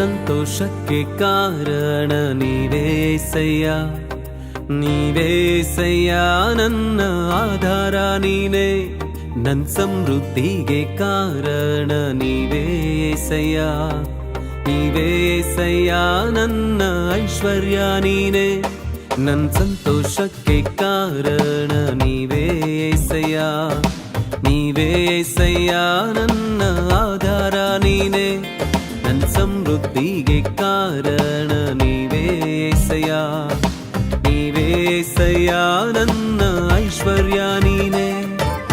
ಸಂತೋಷಕ್ಕೆ ಕಾರಣ ನೀವೇಸಯ್ಯ ನೀವೇಸಯ್ಯ ನನ್ನ ಆಧಾರ ನೀನೇ. ನನ್ ಸಮೃದ್ಧಿಗೆ ಕಾರಣ ನೀವೇಸಯ್ಯ ನೀವೇಸಯ್ಯ ನನ್ನ ಐಶ್ವರ್ಯ ನೀನೇ. ನನ್ನ ಸಂತೋಷಕ್ಕೆ ಕಾರಣ ನೀವೇಸಯ್ಯ ನೀವೇಸಯ್ಯ ನನ್ನ ಆಧಾರ ನೀನೇ. ಸಮೃದ್ಧಿಗೆ ಕಾರಣ ನೀವೇಸಯ್ಯ ನೀವೇಸಯ್ಯ ನನ್ನ ಐಶ್ವರ್ಯ ನೀನೆ.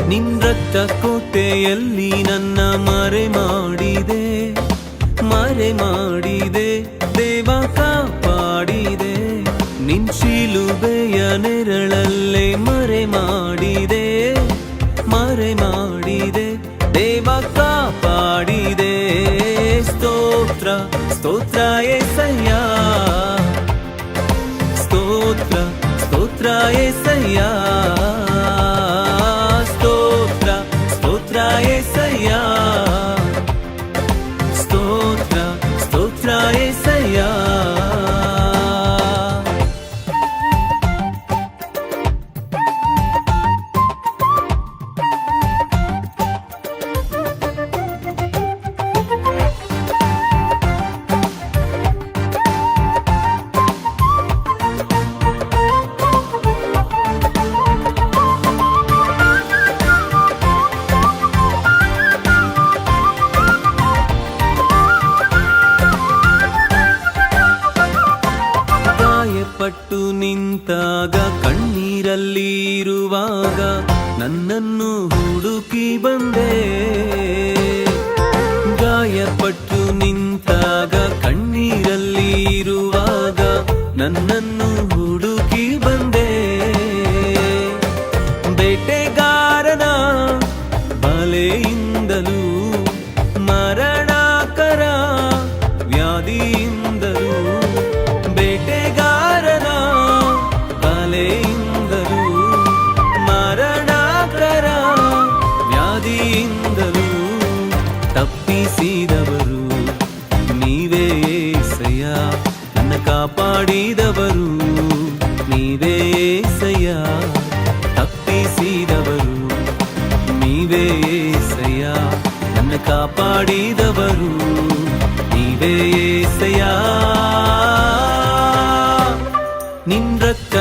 ನಿನ್ ರಕ್ತ ಕೋಟೆಯಲ್ಲಿ ನನ್ನ ಮರೆ ಮಾಡಿದೆ. ಮರೆ ಮಾಡಿದೆ, ದೇವ ಕಾಪಾಡಿದೆ. ನಿನ್ ಶಿಲುಬೆಯ ನೆರಳಲ್ಲೇ ಮರೆ ಮಾಡಿದೆ. స్తోత్ర ఏసయ్యా స్తోత్ర స్తోత్ర ఏసయ్యా స్తోత్ర స్తోత్ర ఏసయ్యా స్తోత్ర స్తోత్ర ఏసయ్యా ಗಾಯಪಟ್ಟು ನಿಂತಾಗ ಕಣ್ಣೀರಲ್ಲಿ ಇರುವಾಗ ಕಾಪಾಡಿದವರು ನೀವೇ ಏಸಯ್ಯ ತಪ್ಪಿಸಿದವರು ನೀವೇ ಏಸಯ್ಯ ನನ್ನ ಕಾಪಾಡಿದವರು ನೀವೇ ಏಸಯ್ಯ ನಿನ್ ರಕ್ತ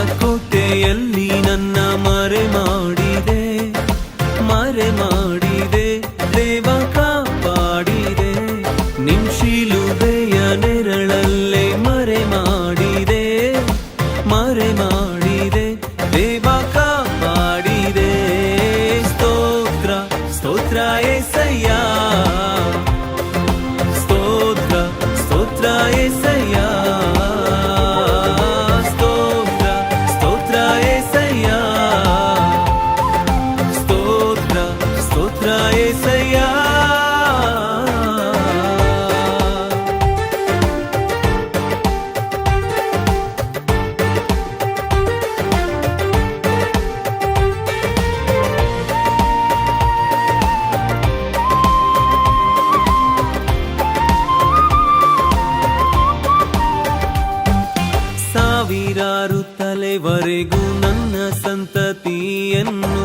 ಸಾವಿರಾರು ತಲೆವರೆಗೂ ನನ್ನ ಸಂತತಿಯನ್ನು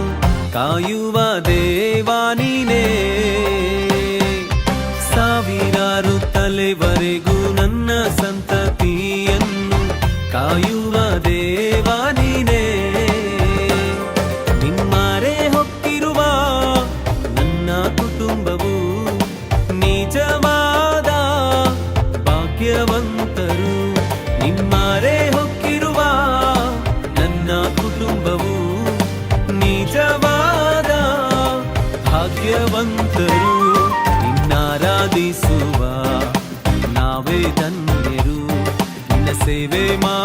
ಕಾಯುವ ದೇವಾನಿನೇ ಸಾವಿರಾರು ತಲೆವರೆಗೂ ನನ್ನ ಸಂತತಿಯನ್ನು ಕಾಯುವ ನಿನ್ನಾರಾಧಿಸುವ ನಾವೇ ಧನ್ಯರು ನಿನ್ನ ಸೇವೆ ಮಾಡುವ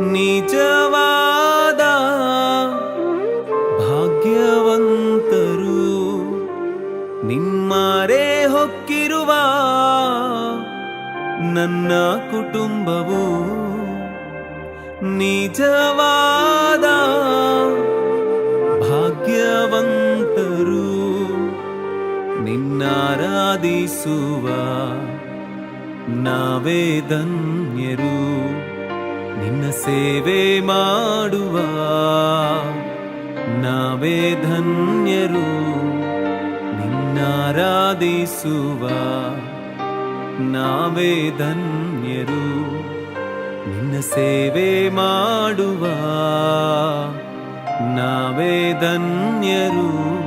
ನಿಜವಾದ ಭಾಗ್ಯವಂತರು. ನಿಮ್ಮರೆ ಹೊಕ್ಕಿರುವ ನನ್ನ ಕುಟುಂಬವು ನಿಜವಾದ ಭಾಗ್ಯವಂತರು. ನಿನ್ನಾರಾಧಿಸುವ ನಾವೇ ಧನ್ಯರು ನಿನ್ನ ಸೇವೆ ಮಾಡುವ ನಾವೇ ಧನ್ಯರು ನಿನ್ನಾರಾಧಿಸುವ ನಾವೇ ಧನ್ಯರು ನಿನ್ನ ಸೇವೆ ಮಾಡುವ ನಾವೇ ಧನ್ಯರು.